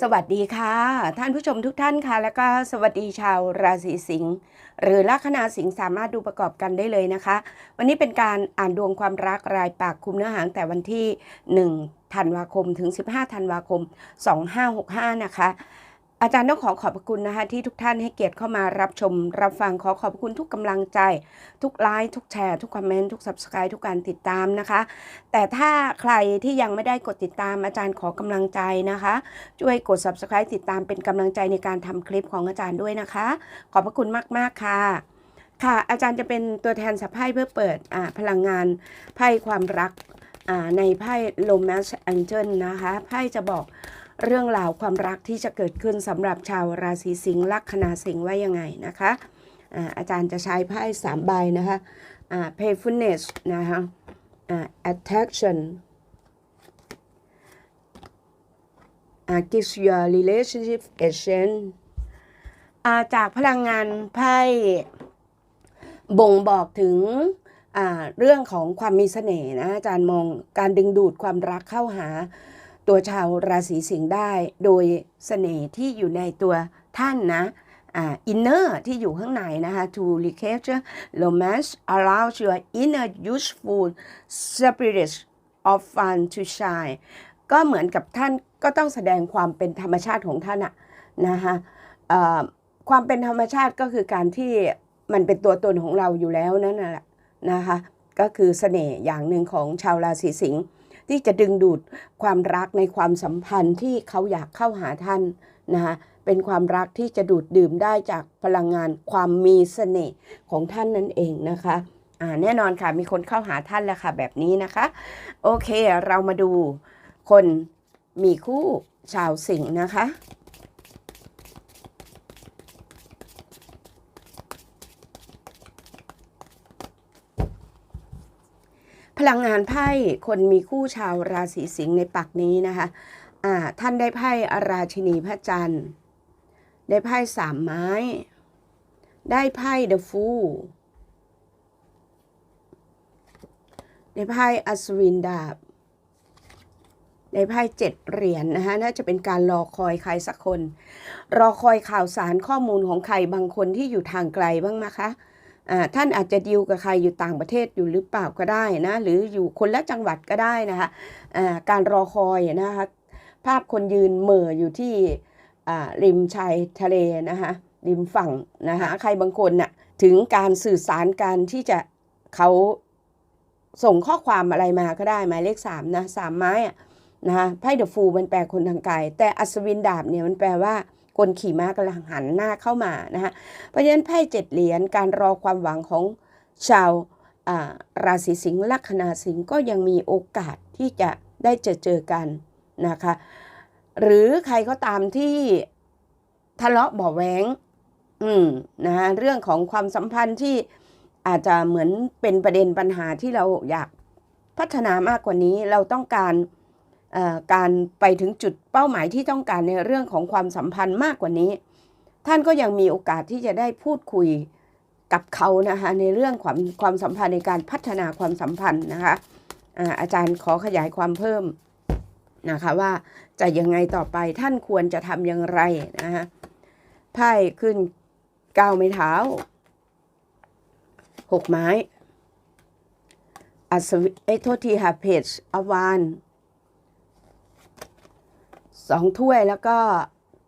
สวัสดีค่ะ ท่านผู้ชมทุกท่านค่ะ แล้วก็สวัสดีชาวราศีสิงห์หรือลัคนาสิงห์สามารถดูประกอบกันได้เลยนะคะ วันนี้เป็นการอ่านดวงความรักรายปากคุมเนื้อหาตั้งแต่วันที่ 1 ธันวาคมถึง 15 ธันวาคม 2565 นะคะ อาจารย์ต้องขอขอบคุณนะคะที่ทุกท่านให้เกียรติเข้ามารับชม รับฟังขอขอบคุณทุกกำลังใจ ทุกไลค์ทุกแชร์ทุกคอมเมนต์ทุก subscribe ทุกการติดตามนะคะ แต่ถ้าใครที่ยังไม่ได้กดติดตามอาจารย์ขอกำลังใจนะคะ ช่วยกด subscribe ติดตามเป็นกำลังใจในการทำคลิปของอาจารย์ด้วยนะคะ ขอบพระคุณมาก ๆ ค่ะค่ะอาจารย์จะเป็นตัวแทนสัพไพ่เพื่อเปิดพลังงานไพ่ความรักในไพ่ l o m a s Angel นะคะไพ่จะบอก เรื่องราวความรักที่จะเกิดขึ้นสำหรับชาวราศีสิงห์ลัคนาสิงห์ว่ายังไงนะคะอาอาจารย์จะใช้ไพ่สามใบนะคะ payfulness นะคะ attraction gives your relationship essence จากพลังงานไพ่บ่งบอกถึงเรื่องของความมีเสน่ห์นะอาจารย์มองการดึงดูดความรักเข้าหา ตัวชาวราศีสิงห์ได้โดยเสน่ห์ที่อยู่ในตัวท่านนะอินเนอร์ที่อยู่ข้างในนะคะ to recapture romance allows your inner useful spirit of fun to shine ก็เหมือนกับท่านก็ต้องแสดงความเป็นธรรมชาติของท่านอะนะคะความเป็นธรรมชาติก็คือการที่มันเป็นตัวตนของเราอยู่แล้วนั่นแหละนะคะ ก็คือเสน่ห์อย่างหนึ่งของชาวราศีสิงห์ ที่จะดึงดูดความรักในความสัมพันธ์ที่เขาอยากเข้าหาท่านนะคะเป็นความรักที่จะดูดดื่มได้จากพลังงานความมีเสน่ห์ของท่านนั่นเองนะคะอ่าแน่นอนค่ะมีคนเข้าหาท่านแล้วค่ะแบบนี้นะคะ โอเคเรามาดูคนมีคู่ชาวสิงห์นะคะ ลังงานไพ่คนมีคู่ชาวราศีสิงห์ในปักนี้นะคะอ่าท่านได้ไพ่อาราชินีพระจันทร์ ได้ไพ่สามไม้ ได้ไพ่เดอะฟูได้ไพ่อัศวินดาบ ได้ไพ่เจ็ดเหรียญนนะคะน่าจะเป็นการรอคอยใครสักคน รอคอยข่าวสารข้อมูลของใครบางคนที่อยู่ทางไกลบ้างไหมคะ ท่านอาจจะดิวกับใครอยู่ต่างประเทศอยู่หรือเปล่าก็ได้นะ หรืออยู่คนละจังหวัดก็ได้นะคะอ่าการรอคอยนะคะภาพคนยืนเหม่ออยู่ที่ริมชายทะเลนะคะริมฝั่งนะคะใครบางคนน่ะถึงการสื่อสารการที่จะเขาส่งข้อความอะไรมาก็ได้หมายเลขสามนะสามไม้อะนะคะไพ่เดอะฟูมันแปลคนทางไกลแต่อัศวินดาบเนี่ยมันแปลว่า คนขี่ม้ากำลังหันหน้าเข้ามานะคะเพราะฉะนั้นไพ่เจ็ดเหรียญการรอความหวังของชาวราศีสิงห์ลัคนาสิงห์ก็ยังมีโอกาสที่จะได้เจอเจอกันนะคะหรือใครก็ตามที่ทะเลาะเบาะแว้งอืมนะคะเรื่องของความสัมพันธ์ที่อาจจะเหมือนเป็นประเด็นปัญหาที่เราอยากพัฒนามากกว่านี้เราต้องการ การไปถึงจุดเป้าหมายที่ต้องการในเรื่องของความสัมพันธ์มากกว่านี้ ท่านก็ยังมีโอกาสที่จะได้พูดคุยกับเขานะคะในเรื่องความความสัมพันธ์ในการพัฒนาความสัมพันธ์นะคะอาอาจารย์ขอขยายความเพิ่มนะคะว่าจะยังไงต่อไปท่านควรจะทำอย่างไรนะฮะไพ่ขึ้นก้าวไม้เท้าหกไม้อัศวิเอยโทษทีค่ะเพจอวาน สองถ้วยแล้วก็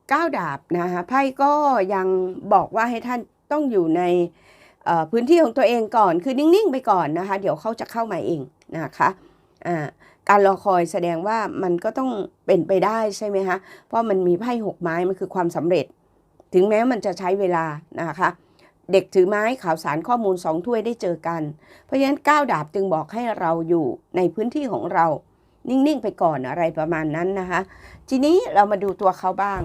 เก้าดาบนะคะไพ่ก็ยังบอกว่าให้ท่านต้องอยู่ในพื้นที่ของตัวเองก่อนคือนิ่ง ๆ ไปก่อนนะคะ เดี๋ยวเขาจะเข้ามาเองนะคะอ่าการรอคอยแสดงว่ามันก็ต้องเป็นไปได้ใช่ไหมคะเพราะมันมีไพ่หกไม้ มันคือความสำเร็จ ถึงแม้มันจะใช้เวลานะคะ เด็กถือไม้ข่าวสารข้อมูลสองถ้วยได้เจอกัน เพราะฉะนั้นก้าวดาบจึงบอกให้เราอยู่ในพื้นที่ของเรา นิ่ง ๆ ไปก่อนอะไรประมาณนั้นนะคะ ทีนี้เรามาดูตัวเขาบ้าง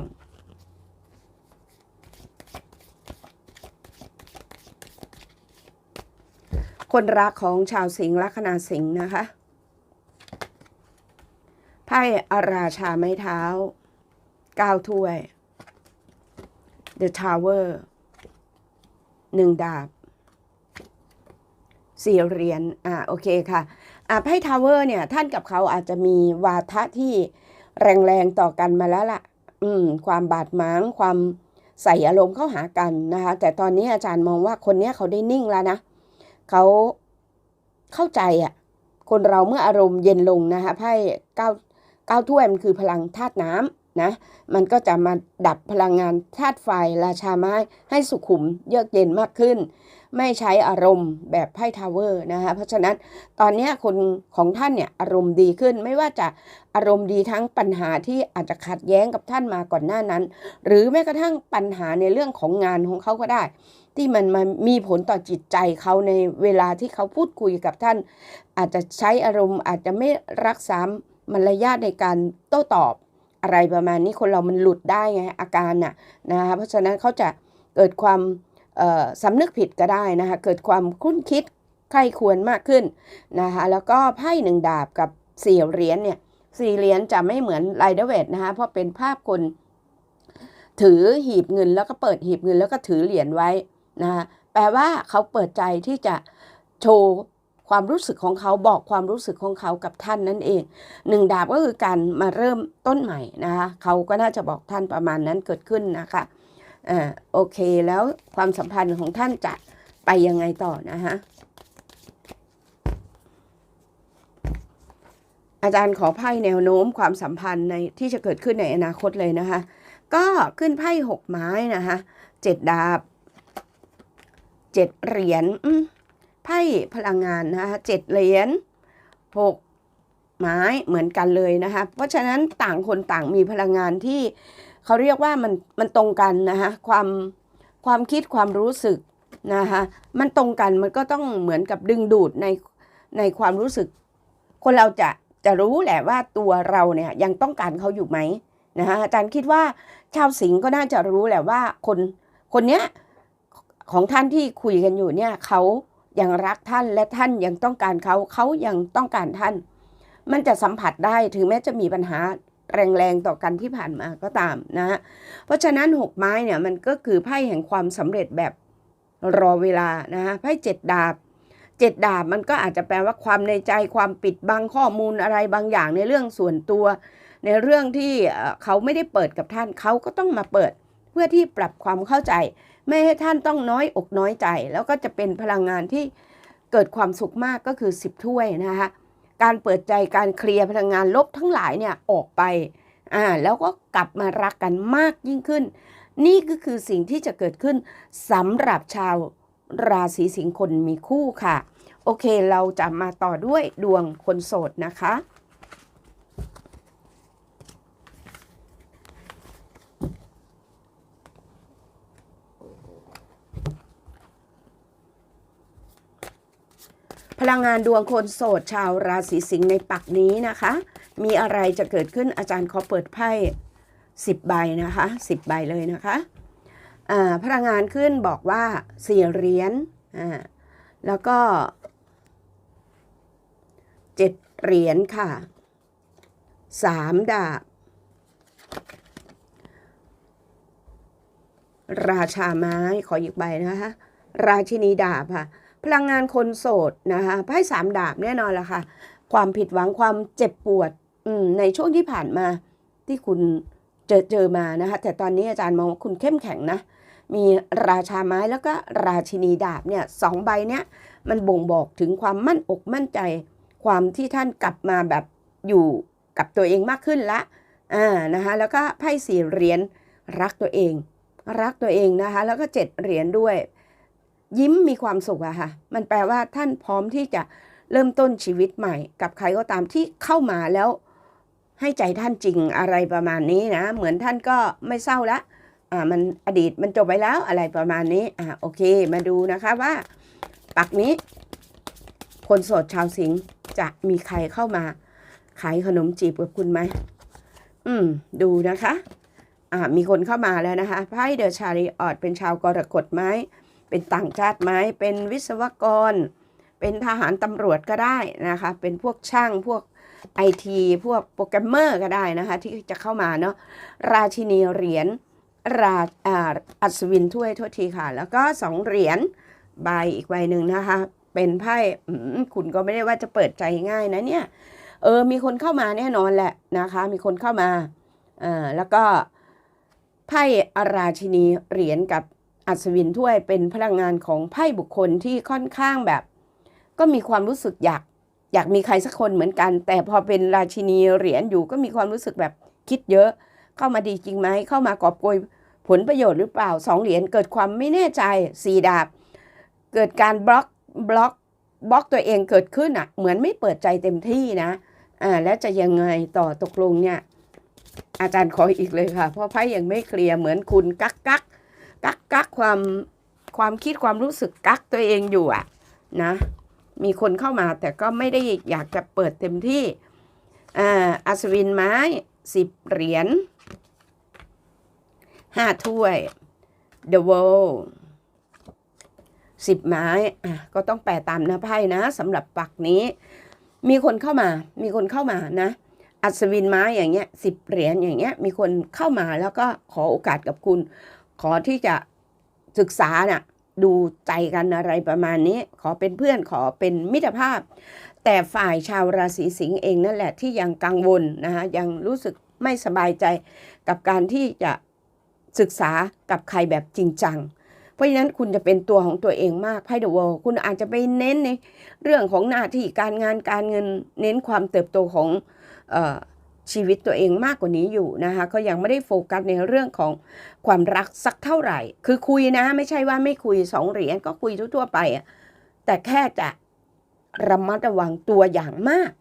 คนรักของชาวสิงห์ลัคนาสิงห์นะคะ ไพ่อาราชาไม้เท้าก้าถ้วย The Tower หนึ่งดาบสี่เหรียญอ่าโอเคค่ะ อาไพ่ทาวเวอร์เนี่ย ท่านกับเขาอาจจะมีวาทะที่แรงๆต่อกันมาแล้วล่ะ อืม ความบาดหมาง ความใส่อารมณ์เข้าหากันนะคะ แต่ตอนนี้อาจารย์มองว่าคนนี้เขาได้นิ่งแล้วนะเขาเข้าใจอะ่ะ คนเราเมื่ออารมณ์เย็นลงนะคะไพ่เก้าเก้าถ้วยมันคือพลังธาตุน้ำนะ มันก็จะมาดับพลังงานธาตุไฟราชาไม้ให้สุขุมเยือกเย็นมากขึ้น ไม่ใช้อารมณ์แบบไพ่ทาวเวอร์นะคะเพราะฉะนั้นตอนนี้คนของท่านเนี่ยอารมณ์ดีขึ้น ไม่ว่าจะอารมณ์ดีทั้งปัญหาที่อาจจะขัดแย้งกับท่านมาก่อนหน้านั้น หรือแม้กระทั่งปัญหาในเรื่องของงานของเขาก็ได้ ที่มันมามีผลต่อจิตใจเขาในเวลาที่เขาพูดคุยกับท่าน อาจจะใช้อารมณ์อาจจะไม่รักษามารยาทในการโต้ตอบอะไรประมาณนี้คนเรามันหลุดได้ไงอาการน่ะนะคะเพราะฉะนั้นเขาจะเกิดความ สำนึกผิดก็ได้นะคะเกิดความคุ้นคิดใครควรมากขึ้นนะคะแล้วก็ไพ่หนึ่งดาบกับสี่เหรียญเนี่ยสี่เหรียญจะไม่เหมือนไรเดอร์เวทนะคะเพราะเป็นภาพคนถือหีบเงินแล้วก็เปิดหีบเงินแล้วก็ถือเหรียญไว้นะคะแปลว่าเขาเปิดใจที่จะโชว์ความรู้สึกของเขาบอกความรู้สึกของเขากับท่านนั่นเองหนึ่งดาบก็คือการมาเริ่มต้นใหม่นะคะเขาก็น่าจะบอกท่านประมาณนั้นเกิดขึ้นนะคะ อ่าโอเคแล้วความสัมพันธ์ของท่านจะไปยังไงต่อนะคะอาจารย์ขอไพ่แนวโน้มความสัมพันธ์ในที่จะเกิดขึ้นในอนาคตเลยนะคะ ก็ขึ้นไพ่หกไม้นะคะเจ็ดดาบเจ็ดเหรียญไพ่พลังงานนะคะเจ็ดเหรียญหกไม้เหมือนกันเลยนะคะ เพราะฉะนั้นต่างคนต่างมีพลังงานที่ เขาเรียกว่ามันมันตรงกันนะคะความความคิดความรู้สึกนะคะมันตรงกันมันก็ต้องเหมือนกับดึงดูดในในความรู้สึก คนเราจะจะรู้แหละว่าตัวเราเนี่ยยังต้องการเขาอยู่ไหมนะคะอาจารย์คิดว่าชาวสิงห์ก็น่าจะรู้แหละว่าคนคนเนี้ยของท่านที่คุยกันอยู่เนี่ยเขายังรักท่านและท่านยังต้องการเขาเขายังต้องการท่าน มันจะสัมผัสได้ถึงแม้จะมีปัญหา แรงๆต่อกันที่ผ่านมาก็ตามนะฮะเพราะฉะนั้นหกไม้เนี่ยมันก็คือไพ่แห่งความสำเร็จแบบรอเวลานะฮะไพ่เจ็ดดาบเจ็ดดาบมันก็อาจจะแปลว่าความในใจความปิดบังข้อมูลอะไรบางอย่างในเรื่องส่วนตัว ในเรื่องที่เอ่อเขาไม่ได้เปิดกับท่านเขาก็ต้องมาเปิดเพื่อที่ปรับความเข้าใจ ไม่ให้ท่านต้องน้อยอกน้อยใจ แล้วก็จะเป็นพลังงานที่เกิดความสุขมากก็คือ 10 ถ้วยนะคะ การเปิดใจการเคลียร์พลังงานลบทั้งหลายเนี่ยออกไปอ่าแล้วก็กลับมารักกันมากยิ่งขึ้น นี่ก็คือสิ่งที่จะเกิดขึ้นสำหรับชาวราศีสิงห์คนมีคู่ค่ะ โอเคเราจะมาต่อด้วยดวงคนโสดนะคะ พลังงานดวงคนโสดชาวราศีสิงห์ในปักนี้นะคะ มีอะไรจะเกิดขึ้นอาจารย์ขอเปิดไพ่สิบใบนะคะสิบใบเลยนะคะพลังงานขึ้นบอกว่าสี่เหรียญแล้วก็เจ็ดเหรียญค่ะสามดาบ ราชาไม้ขออีกใบนะคะ ราชินีดาบค่ะ พลังงานคนโสดนะคะไพ่สามดาบแน่นอนละค่ะ ความผิดหวังความเจ็บปวดอืในช่วงที่ผ่านมาที่คุณเจอเจอมานะคะ แต่ตอนนี้อาจารย์มองว่าคุณเข้มแข็งนะ มีราชาไม้แล้วก็ราชินีดาบเนี่ยสองใบเนี้ยมันบ่งบอกถึงความมั่นอกมั่นใจ ความที่ท่านกลับมาแบบอยู่กับตัวเองมากขึ้นละอ่านะคะแล้วก็ไพ่สี่เหรียญรักตัวเอง รักตัวเองนะคะ แล้วก็เจ็ดเหรียญด้วย ยิ้มมีความสุขอะค่ะ มันแปลว่าท่านพร้อมที่จะเริ่มต้นชีวิตใหม่ กับใครก็ตามที่เข้ามาแล้ว ให้ใจท่านจริงอะไรประมาณนี้นะ เหมือนท่านก็ไม่เศร้าละอ่ามันอดีตมันจบไปแล้วอะไรประมาณนี้อ่าโอเค มาดูนะคะว่า ปักนี้ คนโสดชาวสิงห์จะมีใครเข้ามา ขายขนมจีบกับคุณไหมอืม ดูนะคะ อ่ามีคนเข้ามาแล้วนะคะไพ่เดอะชาริออดเป็นชาวกรกฎไหม เป็นต่างชาติไหมเป็นวิศวกร เป็นทหารตำรวจก็ได้นะคะ เป็นพวกช่างพวกไอทีพวกโปรแกรมเมอร์ก็ได้นะคะที่จะเข้ามาเนาะราชินีเหรียญราอัศวินถ้วยโทษทีค่ะ แล้วก็สองเหรียญใบอีกใบหนึ่งนะคะ เป็นไพ่คุณก็ไม่ได้ว่าจะเปิดใจง่ายนะเนี่ยเออมีคนเข้ามาแน่นอนแหละนะคะ มีคนเข้ามาอ่าแล้วก็ไพ่ราชินีเหรียญกับ อัศวินถ้วยเป็นพลังงานของไพ่บุคคลที่ค่อนข้างแบบ ก็มีความรู้สึกอยากอยากมีใครสักคนเหมือนกัน แต่พอเป็นราชินีเหรียญอยู่ก็มีความรู้สึกแบบคิดเยอะ เข้ามาดีจริงไหมเข้ามากอบโกยผลประโยชน์หรือเปล่าสองเหรียญเกิดความไม่แน่ใจสี่ดาบ เกิดการบล็อกบล็อกบล็อกตัวเองเกิดขึ้นอะ เหมือนไม่เปิดใจเต็มที่นะอ่าแล้วจะยังไงต่อตกลงเนี่ย อาจารย์ขออีกเลยค่ะ เพราะไพ่ยังไม่เคลียร์เหมือนคุณกักกักก กักกักความความคิดความรู้สึกกักตัวเองอยู่อะนะ มีคนเข้ามาแต่ก็ไม่ได้อยากจะเปิดเต็มที่อัศวินไม้สิบเหรียญห้าถ้วย The World สิบไม้อะก็ต้องแปลตามหน้าไพ่นะสำหรับปักนี้ มีคนเข้ามา มีคนเข้ามานะ อัศวินไม้อย่างเงี้ยสิบเหรียญอย่างเงี้ย มีคนเข้ามาแล้วก็ขอโอกาสกับคุณ ขอที่จะศึกษาน่ะดูใจกันอะไรประมาณนี้ ขอเป็นเพื่อนขอเป็นมิตรภาพ แต่ฝ่ายชาวราศีสิงห์เองนั่นแหละที่ยังกังวลนะคะยังรู้สึกไม่สบายใจกับการที่จะศึกษากับใครแบบจริงจัง เพราะฉะนั้นคุณจะเป็นตัวของตัวเองมากไพ่เดอะวอลคุณอาจจะไปเน้นในเรื่องของหน้าที่การงานการเงินเน้นความเติบโตของเออ ชีวิตตัวเองมากกว่านี้อยู่นะคะก็ยังไม่ได้โฟกัสในเรื่องของความรักสักเท่าไหร่ คือคุยนะไม่ใช่ว่าไม่คุยสองเหรียญก็คุยทั่วๆไป แต่แค่จะระมัดระวังตัวอย่างมาก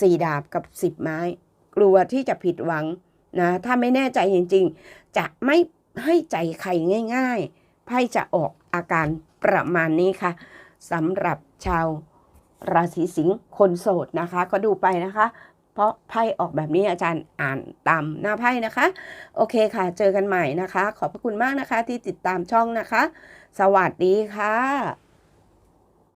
สี่ดาบกับสิบไม้ กลัวที่จะผิดหวังนะถ้าไม่แน่ใจจริง ๆ จะไม่ให้ใจใครง่าย ๆไพ่จะออกอาการประมาณนี้ค่ะสำหรับชาวราศีสิงห์คนโสดนะคะ ก็ดูไปนะคะ เพราะไพ่ออกแบบนี้อาจารย์อ่านตามหน้าไพ่นะคะ โอเคค่ะ เจอกันใหม่นะคะ ขอบพระคุณมากนะคะที่ติดตามช่องนะคะ สวัสดีค่ะ